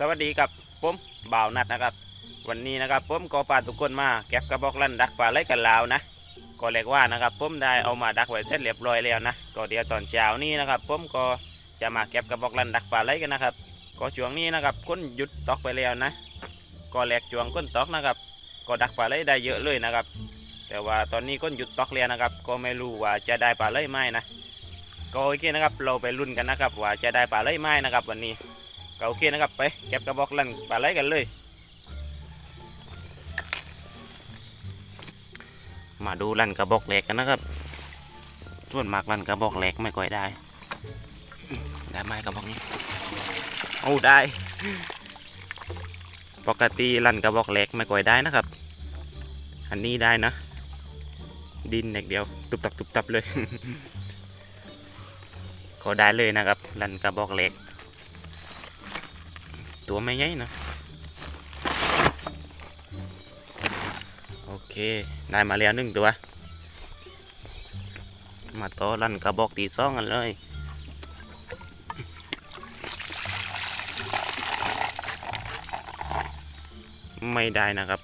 สวัสดีครับผมบ่าวนัดนะครับ วันนี้นะครับผมก็พาทุกคนมาเก็บกระบอกลั่นดักปลาไหลกันลาวนะก็เรียกว่านะครับผมได้เอามาดักไว้เสร็จเรียบร้อยแล้วนะก็เดี๋ยวตอนเช้านี้นะครับผมก็จะมาเก็บกระบอกลั่นดักปลาไหลกันนะครับ ก็ช่วงนี้นะครับคนหยุดตอกไปแล้วนะก็แหลกช่วงคนตอกนะครับ ก็ดักปลาไหลได้เยอะเลยนะครับ แต่ว่าตอนนี้คนหยุดตอกแล้วนะครับ ก็ไม่รู้ว่าจะได้ปลาไหลไหมนะก็โอเคนะครับเราไปลุ้นกันนะครับว่าจะได้ปลาไหลไหมนะครับ วันนี้ ก็โอเคนะครับไปเก็บกระบอกลันปลาไหลกันเลย มาดูลันกระบอกแหลกกันนะครับส่วนมากลันกระบอกแหลกไม่ค่อยได้ ได้ไหมกระบอกนี้โอ้ได้ ปกติลันกระบอกแหลกไม่ค่อยได้นะครับ อันนี้ได้นะ ดินเด็กเดียว ตุบตับตุบตับเลยก็ได้เลยนะครับลันกระบอกแหลก ตัวไม่ใหญ่นะโอเค ได้มาแล้วหนึ่งตัว มาต่อลั่นกระบอกตีสองกันเลยไม่ได้นะครับ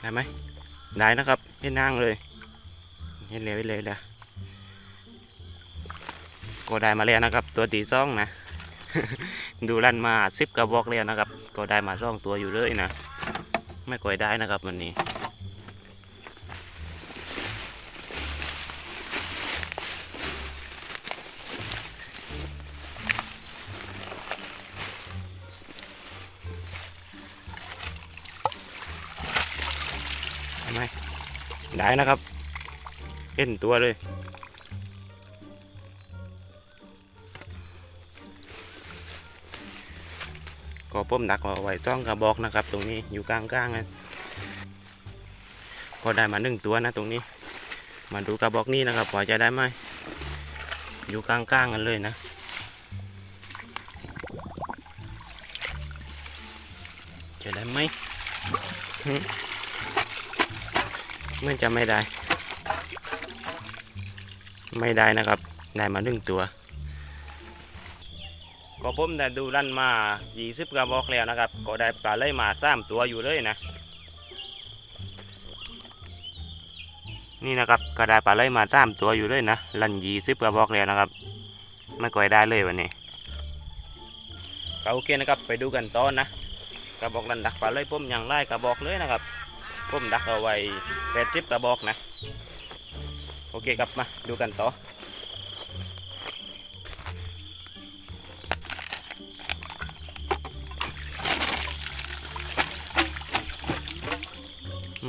ได้ไหมได้นะครับให้นั่งเลยเห็นเลยเลยเลย ก็ได้มาแล้วนะครับ ตัวตีซ่องนะ ดูลั่นมาสิบกระบอกแล้วนะครับ ก็ได้มาซ่องตัวอยู่เลยนะ ไม่ค่อยได้นะครับวันนี้ทำไมได้นะครับเห็นตัวเลย ก็ป้มดักเอาไว้จ้องกระบอกนะครับ ตรงนี้อยู่กลางๆนะก็ได้มาหนึ่งตัวนะตรงนี้ มาดูกระบอกนี้นะครับว่าจะได้ไหมอยู่กลางๆกันเลยนะจะได้ไหมมันจะไม่ได้ ไม่ได้นะครับ ได้มาหนึ่งตัว ก็ผมได้ดูลั่นมา 20กระบอกแล้วนะครับ ก็ได้ปลาเลยมาสามตัวอยู่เลยนะ นี่นะครับก็ได้ปลาเลยมาสามตัวอยู่เลยนะลั่น20กระบอกแล้วนะครับไม่ก่อยได้เลยวันนี้ก็โอเคนะครับไปดูกันต่อนะกระบอกลั่นดักปลาเลยผมยังไล่กระบอกเลยนะครับผมดักเอาไว้แปดสิบกระบอกนะ โอเคครับมาดูกันต่อ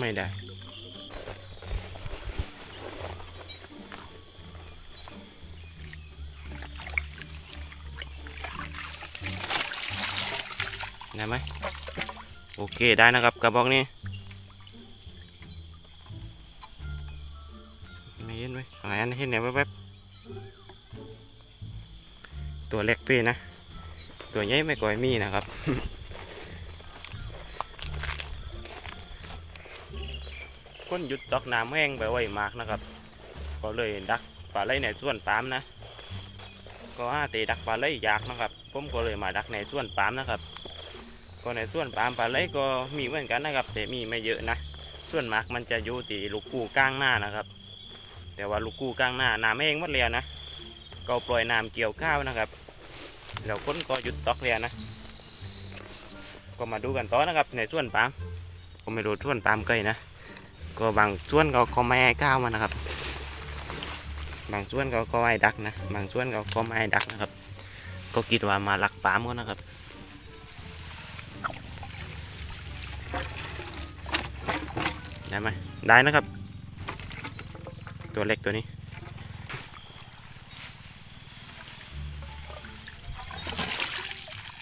ไม่ได้ ได้ไหมโอเคได้นะครับกระบอกนี้ไม่เห็นไหมอะไรอันเห็นเนี่ยแวบๆตัวเล็กพี่นะ ตัวใหญ่ไม่ก่อยมีนะครับ คนหยุดตอกน้ำแห้งไปไว้มากนะครับ ก็เลยดักปลาไหลในส่วนปามนะ ก็อาตีดักปลาไหลยากนะครับ ผมก็เลยมาดักในส่วนปามนะครับ ก็ในส่วนปามปลาไหลก็มีเหมือนกันนะครับ แต่มีไม่เยอะนะ ส่วนมากมันจะอยู่ที่ลูกกูกลางหน้านะครับ แต่ว่าลูกกูกลางหน้าน้ำแห้งหมดแล้วนะ ก็ปล่อยน้ำเกี่ยวข้าวนะครับ แล้วคนก็หยุดตอกแล้วนะ ก็มาดูกันต่อนะครับในส่วนปาล์มไม่รู้ส่วนปามใกล้นะ ก็บางส่วนเขาก็ไม่ให้ก้าวมานะครับ บางส่วนเขาก็ให้ดักนะ บางส่วนเขาก็ไม่ดักนะครับ ก็คิดว่ามาลักปามกันะครับได้ไหมได้นะครับ ตัวเล็กตัวนี้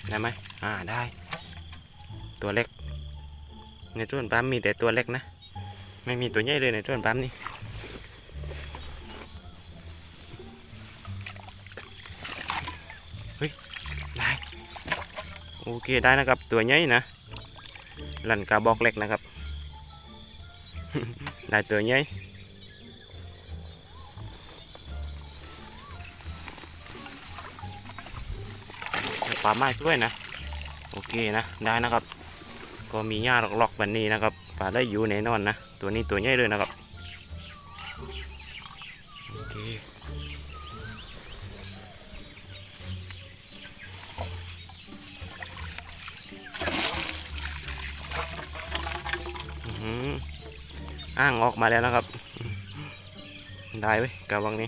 ได้ไหมอ่าได้ ตัวเล็ก ในส่วนปาล์มมีแต่ตัวเล็กนะ ไม่มีตัวใหญ่เลยในต้นปั๊มนี่เฮ้ยได้โอเคได้นะครับตัวใหญ่นะหลันกาบอกเล็กนะครับ ได้ตัวใหญ่ปลาไม้ด้วยนะ โอเคนะ ได้นะครับ ก็มีหญ้าหลอกๆแบบนี้นะครับ ปลาได้อยู่แน่นอนนะ ตัวนี้ตัวใหญ่เลยนะครับโอเคอื้อหืออ้างออกมาแล้วนะครับ ได้เว้ยกระวังนี้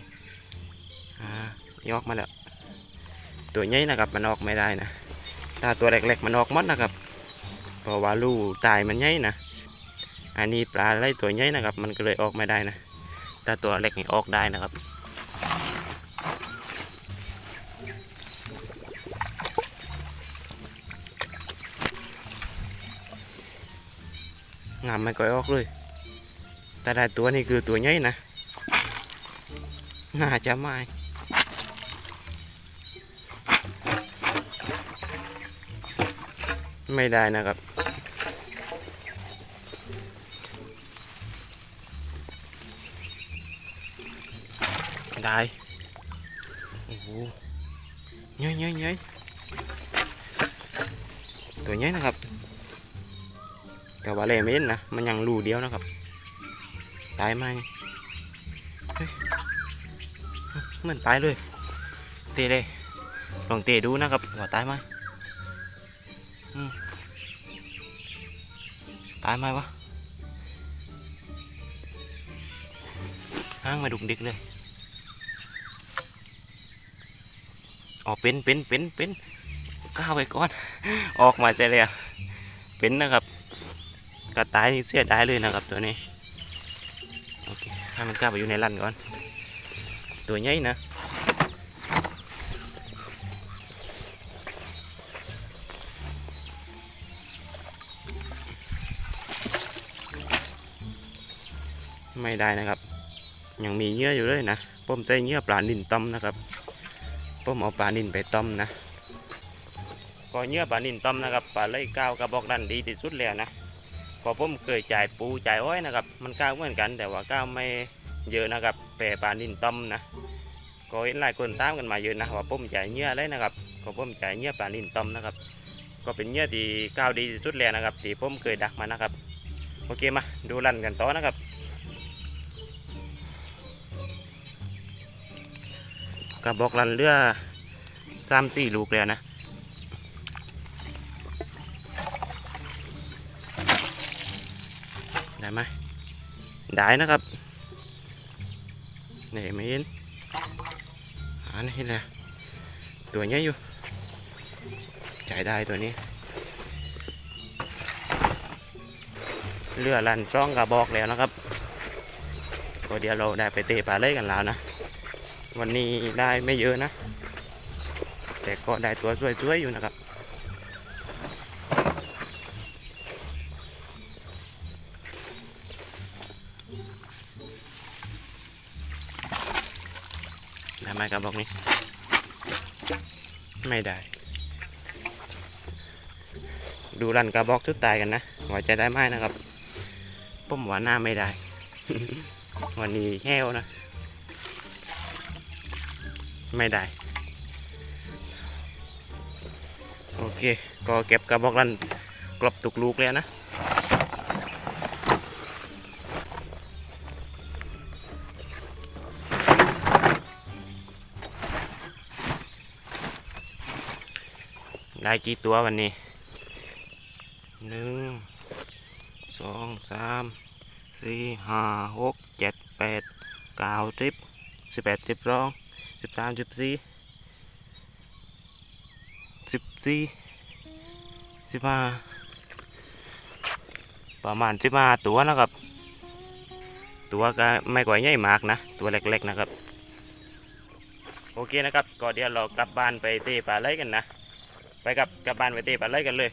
อ่ายออกมาแล้ว ตัวใหญ่นะครับมันออกไม่ได้นะ ถ้าตัวเล็กๆมันออกหมดนะครับ เพราะว่าลูกตายมันใหญ่นะ อันนี้ปลาไล่ตัวใหญ่นะครับ มันก็เลยออกไม่ได้นะถ้าตัวเล็กนี่ออกได้นะครับงามไม่ก่อยออกเลย แต่ได้ตัวนี้คือตัวใหญ่นะ น่าจะไม่ไม่ได้นะครับ ได้โอ้โหเย้ยเย้ยเย้ยตัวใหญ่นะครับ แต่ว่าเล่ไม่เห็นนะ มันยังรูเดียวนะครับ ตายไหมเหมือนตายเลย เตะเลย ลองเตะดูนะครับ ว่าตายไหมอืมตายไหมวะห้างมาดุกดิกเลย อ๋อเป็นเป็นเป็นเป็นก้าวไปก่อน ออกมาใจเลยอะเป็นนะครับ กระต่ายเสียดายเลยนะครับตัวนี้โอเคให้มันกลับไปอยู่ในรันก่อน ตัวใหญ่นะไม่ได้นะครับ ยังมีเยื่ออยู่เลยนะผมใช้เยื่อปลานินต้มนะครับ ผมเอาปลานินไปต้มนะก็เยื่อปลานินต้มนะครับปลาไหลก้าวกระบอกดันดีที่สุดแล้วนะเพอผมเคยจ่ายปูจ่ายอ้อยนะครับ มันก้าวเหมือนกัน แต่ว่าก้าวไม่เยอะนะครับแปรปลานินต้มนะก็เห็นหลายคนตามกันมาเยอะนะว่าผมจ่ายเยื่อเลยนะครับก็ผมจ่ายเยื่อปลานินต้มนะครับ ก็เป็นเยื่อที่ก้าวดีที่สุดแล้วนะครับที่ผมเคยดักมานะครับโอเคมาดูรันกันต่อนะครับ กระบอกลันเรือสามสี่ลูกเลยนะได้ไหมได้นะครับนี่ไม่เห็นหานี่แหละตัวใหญ่อยู่จ่ายได้ตัวนี้เรือลันจ้องกระบอกแล้วนะครับก็เดี๋ยวเราได้ไปเตะปลาเล่กันแล้วนะ วันนี้ได้ไม่เยอะนะ แต่ก็ได้ตัวสวยๆอยู่นะครับ ได้ไหมกระบอกนี้ ไม่ได้ ดูรันกระบอกชุดตายกันนะว่าจะได้ไหมนะครับผมว่าหน้าไม่ได้ วันนี้แห้วนะ ไม่ได้ โอเค ก็เก็บกระบอกลันกรอบตุกลูกแล้วนะได้กี่ตัววันนี้หนึ่งสองสามสี่ห้าหกเจ็ดแปดเก้าสิบสิบแปดสิบสอง สิบสามสิบสี่สิบสี่สิบห้าประมาณสิบห้าตัวนะครับ ตัวก็ไม่กว่าใหญ่มากนะ ตัวเล็กๆนะครับ โอเคนะครับก็เดี๋ยวเรากลับบ้านไปเตะปลาไหลกันนะ ไปกับกลับบ้านไปเตะปลาไหลกันเลย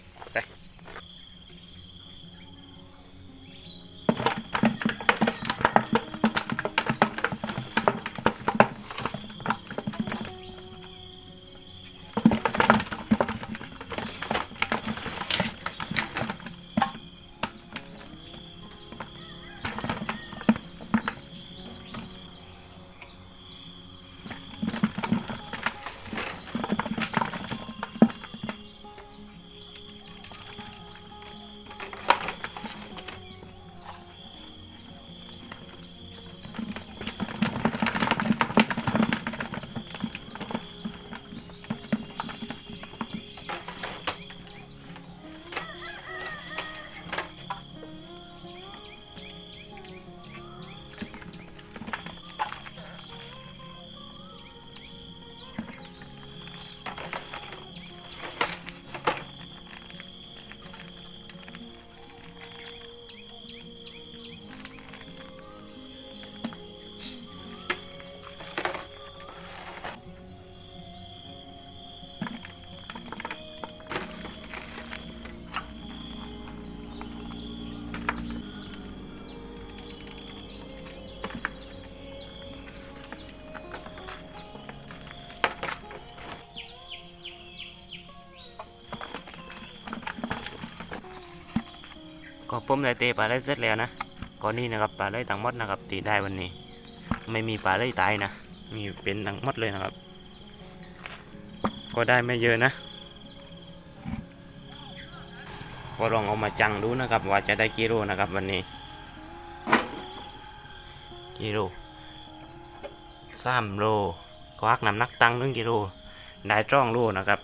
ก็ผมได้เตะปลาไหลเสร็จแล้วนะก่อนนี้นะครับปลาไหลทั้งมดนะครับตีได้วันนี้ ไม่มีปลาไหลตายนะ มีเป็นทั้งมดเลยนะครับ ก็ได้ไม่เยอะนะก็ลองเอามาจังดูนะครับ ว่าจะได้กิโลนะครับวันนี้กิโลสามโลควักน้ำหนักตังหนึ่งกิโลได้จ้องโลนะครับ